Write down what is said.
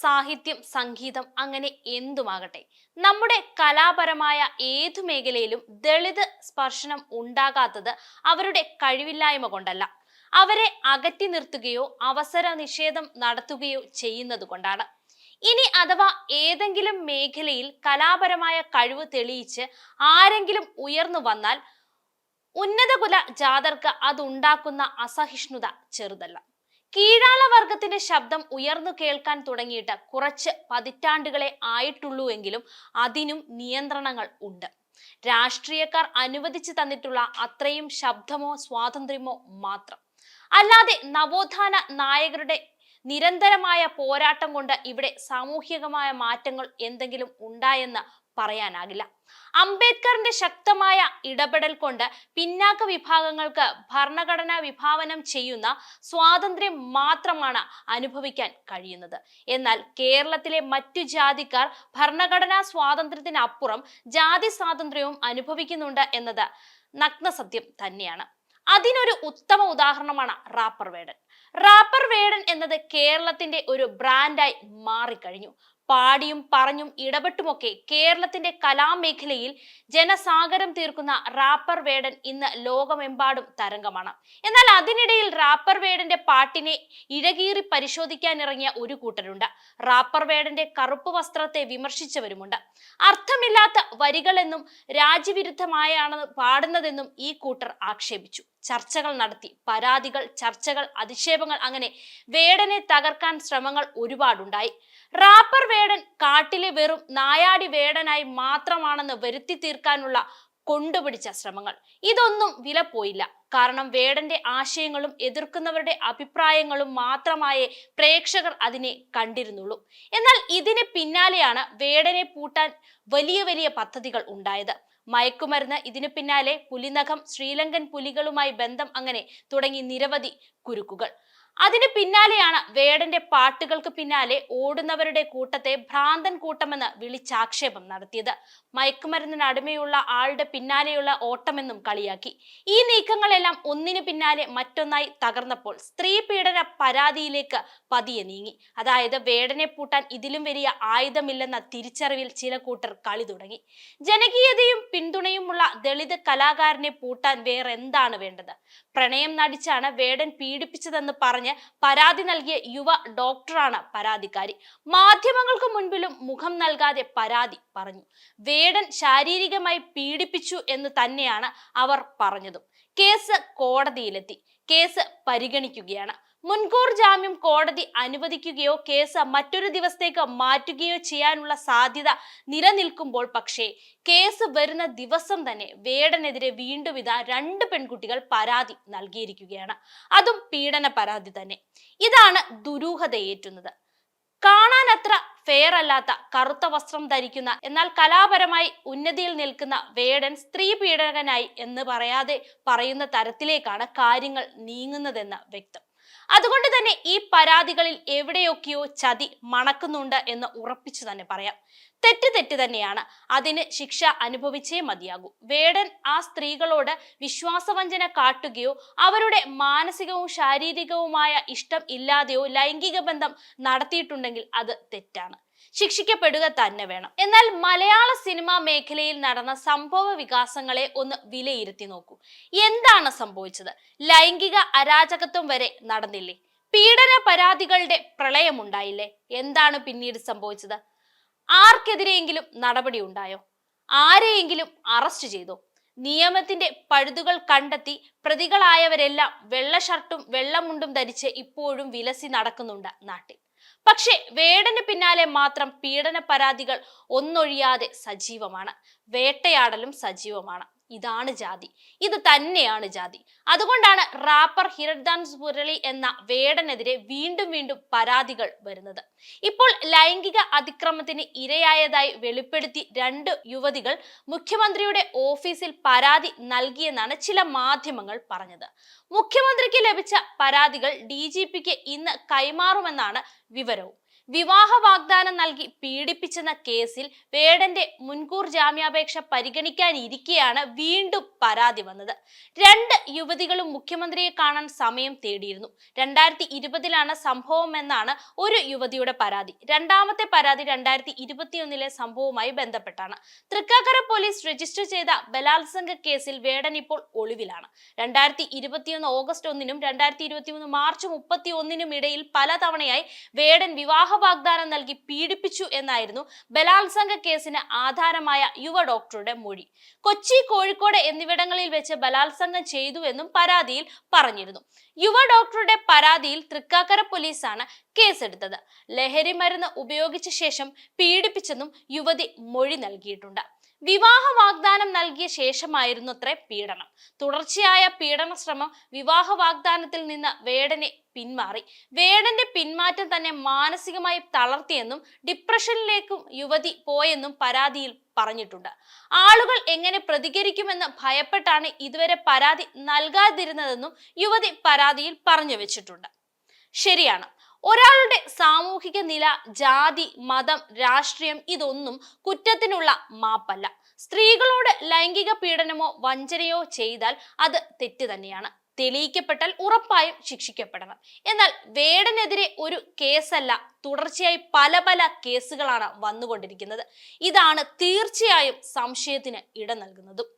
സാഹിത്യം സംഗീതം അങ്ങനെ എന്തുമാകട്ടെ. നമ്മുടെ കലാപരമായ ഏതു മേഖലയിലും ദളിത് സ്പർശനം ഉണ്ടാകാത്തത് അവരുടെ കഴിവില്ലായ്മ കൊണ്ടല്ല. അവരെ അകറ്റി നിർത്തുകയോ അവസര നിഷേധം നടത്തുകയോ ചെയ്യുന്നത് കൊണ്ടാണ്. ഇനി അഥവാ ഏതെങ്കിലും മേഖലയിൽ കലാപരമായ കഴിവ് തെളിയിച്ച് ആരെങ്കിലും ഉയർന്നു വന്നാൽ ഉന്നതകുല ജാതർക്ക് അതുണ്ടാക്കുന്ന അസഹിഷ്ണുത ചെറുതല്ല. കീഴാള വർഗത്തിന്റെ ശബ്ദം ഉയർന്നു കേൾക്കാൻ തുടങ്ങിയിട്ട് കുറച്ച് പതിറ്റാണ്ടുകളെ ആയിട്ടുള്ളൂ എങ്കിലും അതിനും നിയന്ത്രണങ്ങൾ ഉണ്ട്. രാഷ്ട്രീയക്കാർ അനുവദിച്ചു തന്നിട്ടുള്ള അത്രയും ശബ്ദമോ സ്വാതന്ത്ര്യമോ മാത്രം. അല്ലാതെ നവോത്ഥാന നായകരുടെ നിരന്തരമായ പോരാട്ടം കൊണ്ട് ഇവിടെ സാമൂഹികമായ മാറ്റങ്ങൾ എന്തെങ്കിലും ഉണ്ടായെന്ന് പറയാനാകില്ല. അംബേദ്കറിന്റെ ശക്തമായ ഇടപെടൽ കൊണ്ട് പിന്നാക്ക വിഭാഗങ്ങൾക്ക് ഭരണഘടന വിഭാവനം ചെയ്യുന്ന സ്വാതന്ത്ര്യം മാത്രമാണ് അനുഭവിക്കാൻ കഴിയുന്നത്. എന്നാൽ കേരളത്തിലെ മറ്റു ജാതിക്കാർ ഭരണഘടനാ സ്വാതന്ത്ര്യത്തിനപ്പുറം ജാതി സ്വാതന്ത്ര്യവും അനുഭവിക്കുന്നുണ്ട് എന്നത് നഗ്നസത്യം തന്നെയാണ്. അതിനൊരു ഉത്തമ ഉദാഹരണമാണ് റാപ്പർ വേടൻ. റാപ്പർ വേടൻ എന്നത് കേരളത്തിന്റെ ഒരു ബ്രാൻഡായി മാറിക്കഴിഞ്ഞു. പാടിയും പറഞ്ഞും ഇടപെട്ടുമൊക്കെ കേരളത്തിന്റെ കലാമേഖലയിൽ ജനസാഗരം തീർക്കുന്ന റാപ്പർ വേടൻ ഇന്ന് ലോകമെമ്പാടും തരംഗമാണ്. എന്നാൽ അതിനിടയിൽ റാപ്പർ വേടന്റെ പാട്ടിനെ ഇഴകീറി പരിശോധിക്കാനിറങ്ങിയ ഒരു കൂട്ടരുണ്ട്. റാപ്പർ വേടന്റെ കറുപ്പ് വസ്ത്രത്തെ വിമർശിച്ചവരുമുണ്ട്. അർത്ഥമില്ലാത്ത വരികളെന്നും രാജ്യവിരുദ്ധമായാണ് പാടുന്നതെന്നും ഈ കൂട്ടർ ആക്ഷേപിച്ചു. ചർച്ചകൾ നടത്തി പരാതികൾ ചർച്ചകൾ അധിക്ഷേപങ്ങൾ അങ്ങനെ വേടനെ തകർക്കാൻ ശ്രമങ്ങൾ ഒരുപാടുണ്ടായി. റാപ്പർ വേടൻ കാട്ടിലെ വെറും നായാടി വേടനായി മാത്രമാണെന്ന് വരുത്തി തീർക്കാനുള്ള കൊണ്ടുപിടിച്ച ശ്രമങ്ങൾ. ഇതൊന്നും വില പോയില്ല. കാരണം വേടന്റെ ആശയങ്ങളും എതിർക്കുന്നവരുടെ അഭിപ്രായങ്ങളും മാത്രമായേ പ്രേക്ഷകർ അതിനെ കണ്ടിരുന്നുള്ളൂ. എന്നാൽ ഇതിന് പിന്നാലെയാണ് വേടനെ പൂട്ടാൻ വലിയ വലിയ പദ്ധതികൾ ഉണ്ടായത്. മയക്കുമരുന്ന് ഇതിനു പിന്നാലെ പുലിനഖം ശ്രീലങ്കൻ പുലികളുമായി ബന്ധം അങ്ങനെ തുടങ്ങി നിരവധി കുരുക്കുകൾ. അതിന് പിന്നാലെയാണ് വേടന്റെ പാട്ടുകൾക്ക് പിന്നാലെ ഓടുന്നവരുടെ കൂട്ടത്തെ ഭ്രാന്തൻ കൂട്ടമെന്ന് വിളിച്ചാക്ഷേപം നടത്തിയത്. മയക്കുമരുന്നിന് അടിമയുള്ള ആളുടെ പിന്നാലെയുള്ള ഓട്ടമെന്നും കളിയാക്കി. ഈ നീക്കങ്ങളെല്ലാം ഒന്നിനു പിന്നാലെ മറ്റൊന്നായി തകർന്നപ്പോൾ സ്ത്രീ പീഡന പരാതിയിലേക്ക് പതിയെ നീങ്ങി. അതായത് വേടനെ പൂട്ടാൻ ഇതിലും വലിയ ആയുധമില്ലെന്ന തിരിച്ചറിവിൽ ചില കൂട്ടർ കളി തുടങ്ങി. ജനകീയതയും പിന്തുണയുമുള്ള ദളിത് കലാകാരനെ പൂട്ടാൻ വേറെ എന്താണ് വേണ്ടത്? പ്രണയം നടിച്ചാണ് വേടൻ പീഡിപ്പിച്ചതെന്ന് പറഞ്ഞ് പരാതി നൽകിയ യുവ ഡോക്ടറാണ് പരാതിക്കാരി. മാധ്യമങ്ങൾക്ക് മുൻപിലും മുഖം നൽകാതെ പരാതി പറഞ്ഞു. വേടൻ ശാരീരികമായി പീഡിപ്പിച്ചു എന്ന് തന്നെയാണ് അവർ പറഞ്ഞതും. കേസ് കോടതിയിലെത്തി. കേസ് പരിഗണിക്കുകയാണ്. മുൻകൂർ ജാമ്യം കോടതി അനുവദിക്കുകയോ കേസ് മറ്റൊരു ദിവസത്തേക്ക് മാറ്റുകയോ ചെയ്യാനുള്ള സാധ്യത നിലനിൽക്കുമ്പോൾ പക്ഷേ കേസ് വരുന്ന ദിവസം തന്നെ വേടനെതിരെ വീണ്ടും ഇതാ രണ്ട് പെൺകുട്ടികൾ പരാതി നൽകിയിരിക്കുകയാണ്. അതും പീഡന പരാതി തന്നെ. ഇതാണ് ദുരൂഹതയേറ്റുന്നത്. കാണാൻ അത്ര ഫെയർ അല്ലാത്ത കറുത്ത വസ്ത്രം ധരിക്കുന്ന എന്നാൽ കലാപരമായി ഉന്നതിയിൽ നിൽക്കുന്ന വേടൻ സ്ത്രീ പീഡകനായി എന്ന് പറയാതെ പറയുന്ന തരത്തിലേക്കാണ് കാര്യങ്ങൾ നീങ്ങുന്നതെന്ന് വ്യക്തം. അതുകൊണ്ട് തന്നെ ഈ പരാതികളിൽ എവിടെയൊക്കെയോ ചതി മണക്കുന്നുണ്ട് എന്ന് ഉറപ്പിച്ചു തന്നെ പറയാം. തെറ്റ് തെറ്റ് തന്നെയാണ്. അതിന് ശിക്ഷ അനുഭവിച്ചേ മതിയാകൂ. വേടൻ ആ സ്ത്രീകളോട് വിശ്വാസവഞ്ചന കാട്ടുകയോ അവരുടെ മാനസികവും ശാരീരികവുമായ ഇഷ്ടം ഇല്ലാതെയോ ലൈംഗിക ബന്ധം നടത്തിയിട്ടുണ്ടെങ്കിൽ അത് തെറ്റാണ്. ശിക്ഷിക്കപ്പെടുക തന്നെ വേണം. എന്നാൽ മലയാള സിനിമാ മേഖലയിൽ നടന്ന സംഭവ വികാസങ്ങളെ ഒന്ന് വിലയിരുത്തി നോക്കൂ. എന്താണ് സംഭവിച്ചത്? ലൈംഗിക അരാജകത്വം വരെ നടന്നില്ലേ? പീഡന പരാതികളുടെ പ്രളയമുണ്ടായില്ലേ എന്താണ് പിന്നീട് സംഭവിച്ചത്? ആർക്കെതിരെയെങ്കിലും നടപടി ഉണ്ടായോ? ആരെയെങ്കിലും അറസ്റ്റ് ചെയ്തോ? നിയമത്തിന്റെ പഴുതുകൾ കണ്ടെത്തി പ്രതികളായവരെല്ലാം വെള്ള ഷർട്ടും വെള്ളമുണ്ടും ധരിച്ച് ഇപ്പോഴും വിലസി നടക്കുന്നുണ്ട് നാട്ടിൽ. പക്ഷേ വേടന് പിന്നാലെ മാത്രം പീഡന പരാതികൾ ഒന്നൊഴിയാതെ സജീവമാണ്. വേട്ടയാടലും സജീവമാണ്. ഇതാണ് ജാതി. ഇത് തന്നെയാണ് ജാതി. അതുകൊണ്ടാണ് റാപ്പർ ഹിരഡാൻസ് മുരളി എന്ന വേടനെതിരെ വീണ്ടും വീണ്ടും പരാതികൾ വരുന്നത്. ഇപ്പോൾ ലൈംഗിക അതിക്രമത്തിന് ഇരയായതായി വെളിപ്പെടുത്തി രണ്ട് യുവതികൾ മുഖ്യമന്ത്രിയുടെ ഓഫീസിൽ പരാതി നൽകിയെന്നാണ് ചില മാധ്യമങ്ങൾ പറഞ്ഞത്. മുഖ്യമന്ത്രിക്ക് ലഭിച്ച പരാതികൾ ഡി ഇന്ന് കൈമാറുമെന്നാണ് വിവരവും. വിവാഹ വാഗ്ദാനം നൽകി പീഡിപ്പിച്ചെന്ന കേസിൽ വേടന്റെ മുൻകൂർ ജാമ്യാപേക്ഷ പരിഗണിക്കാനിരിക്കെയാണ് വീണ്ടും പരാതി വന്നത്. രണ്ട് യുവതികളും മുഖ്യമന്ത്രിയെ കാണാൻ സമയം തേടിയിരുന്നു. രണ്ടായിരത്തി ഇരുപതിലാണ് സംഭവം എന്നാണ് ഒരു യുവതിയുടെ പരാതി. രണ്ടാമത്തെ പരാതി രണ്ടായിരത്തി ഇരുപത്തിയൊന്നിലെ സംഭവവുമായി ബന്ധപ്പെട്ടാണ്. തൃക്കാക്കര പോലീസ് രജിസ്റ്റർ ചെയ്ത ബലാത്സംഗ കേസിൽ വേടൻ ഇപ്പോൾ ഒളിവിലാണ്. രണ്ടായിരത്തി ഇരുപത്തിയൊന്ന് ഓഗസ്റ്റ് ഒന്നിനും രണ്ടായിരത്തി ഇരുപത്തിമൂന്ന് മാർച്ച് മുപ്പത്തി ഒന്നിനും ഇടയിൽ പലതവണയായി വേടൻ വിവാഹ വാഗ്ദാനം നൽകി പീഡിപ്പിച്ചു എന്നായിരുന്നു ബലാത്സംഗ കേസിന് ആധാരമായ യുവ ഡോക്ടറുടെ മൊഴി. കൊച്ചി കോഴിക്കോട് എന്നിവിടങ്ങളിൽ വെച്ച് ബലാത്സംഗം ചെയ്തു എന്നും പരാതിയിൽ പറഞ്ഞിരുന്നു. യുവ ഡോക്ടറുടെ പരാതിയിൽ തൃക്കാക്കര പോലീസാണ് കേസെടുത്തത്. ലഹരി മരുന്ന് ഉപയോഗിച്ച ശേഷം പീഡിപ്പിച്ചെന്നും യുവതി മൊഴി നൽകിയിട്ടുണ്ട്. വിവാഹ വാഗ്ദാനം നൽകിയ ശേഷമായിരുന്നു അത്രേ പീഡനം. തുടർച്ചയായ പീഡന ശ്രമം വിവാഹ വാഗ്ദാനത്തിൽ നിന്ന് വേടനെ പിന്മാറി. വേടന്റെ പിന്മാറ്റം തന്നെ മാനസികമായി തളർത്തിയെന്നും ഡിപ്രഷനിലേക്കും യുവതി പോയെന്നും പരാതിയിൽ പറഞ്ഞിട്ടുണ്ട്. ആളുകൾ എങ്ങനെ പ്രതികരിക്കുമെന്ന് ഭയപ്പെട്ടാണ് ഇതുവരെ പരാതി നൽകാതിരുന്നതെന്നും യുവതി പരാതിയിൽ പറഞ്ഞു വെച്ചിട്ടുണ്ട്. ശരിയാണ്. ഒരാളുടെ സാമൂഹിക നില ജാതി മതം രാഷ്ട്രീയം ഇതൊന്നും കുറ്റത്തിനുള്ള മാപ്പല്ല. സ്ത്രീകളോട് ലൈംഗിക പീഡനമോ വഞ്ചനയോ ചെയ്താൽ അത് തെറ്റ് തന്നെയാണ്. തെളിയിക്കപ്പെട്ടാൽ ഉറപ്പായും ശിക്ഷിക്കപ്പെടണം. എന്നാൽ വേടനെതിരെ ഒരു കേസല്ല തുടർച്ചയായി പല പല കേസുകളാണ് വന്നുകൊണ്ടിരിക്കുന്നത്. ഇതാണ് തീർച്ചയായും സംശയത്തിന് ഇട നൽകുന്നതും.